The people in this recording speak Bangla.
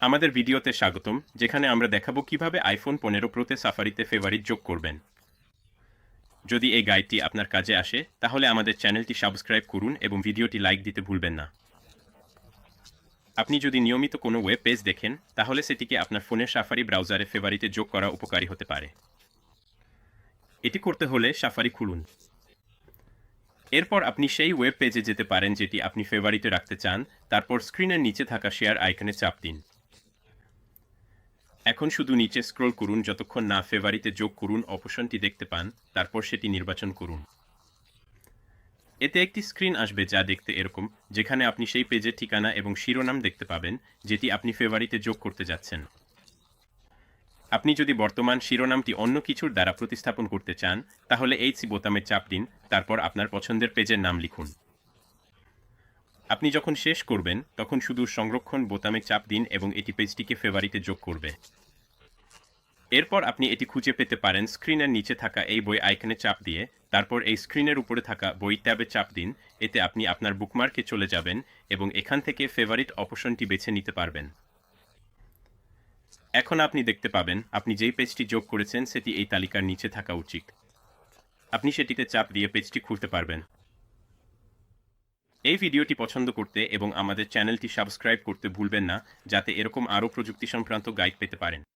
আমাদের ভিডিওতে স্বাগতম, যেখানে আমরা দেখাবো কীভাবে আইফোন পনেরো প্রোতে সাফারিতে ফেভারিট যোগ করবেন। যদি এই গাইডটি আপনার কাজে আসে, তাহলে আমাদের চ্যানেলটি সাবস্ক্রাইব করুন এবং ভিডিওটি লাইক দিতে ভুলবেন না। আপনি যদি নিয়মিত কোনো ওয়েব পেজ দেখেন, তাহলে সেটিকে আপনার ফোনের সাফারি ব্রাউজারে ফেভারিতে যোগ করা উপকারী হতে পারে। এটি করতে হলে সাফারি খুলুন। এরপর আপনি সেই ওয়েব পেজে যেতে পারেন, যেটি আপনি ফেভারিতে রাখতে চান, তারপর স্ক্রিনের নিচে থাকা শেয়ার আইকনে চাপ দিন। এখন শুধু নিচে স্ক্রল করুন, যতক্ষণ না ফেভারিতে যোগ করুন অপশনটি দেখতে পান, তারপর সেটি নির্বাচন করুন। এতে একটি স্ক্রিন আসবে যা দেখতে এরকম, যেখানে আপনি সেই পেজের ঠিকানা এবং শিরোনাম দেখতে পাবেন, যেটি আপনি ফেভারিতে যোগ করতে যাচ্ছেন। আপনি যদি বর্তমান শিরোনামটি অন্য কিছুর দ্বারা প্রতিস্থাপন করতে চান, তাহলে এই সি বোতামে চাপ দিন, তারপর আপনার পছন্দের পেজের নাম লিখুন। আপনি যখন শেষ করবেন, তখন শুধু সংরক্ষণ বোতামে চাপ দিন এবং এটি পেজটিকে ফেভারিতে যোগ করবে। এরপর আপনি এটি খুঁজে পেতে পারেন স্ক্রিনের নিচে থাকা এই বই আইকনে চাপ দিয়ে। তারপর এই স্ক্রিনের উপরে থাকা বই ট্যাবে চাপ দিন। এতে আপনি আপনার বুকমার্কে চলে যাবেন এবং এখান থেকে ফেভারিট অপশনটি বেছে নিতে পারবেন। এখন আপনি দেখতে পাবেন, আপনি যেই পেজটি যোগ করেছেন, সেটি এই তালিকার নিচে থাকা উচিত। আপনি সেটিতে চাপ দিয়ে পেজটি খুলতে পারবেন। এই ভিডিওটি পছন্দ করতে এবং আমাদের চ্যানেলটি সাবস্ক্রাইব করতে ভুলবেন না, যাতে এরকম আরও প্রযুক্তি সংক্রান্ত গাইড পেতে পারেন।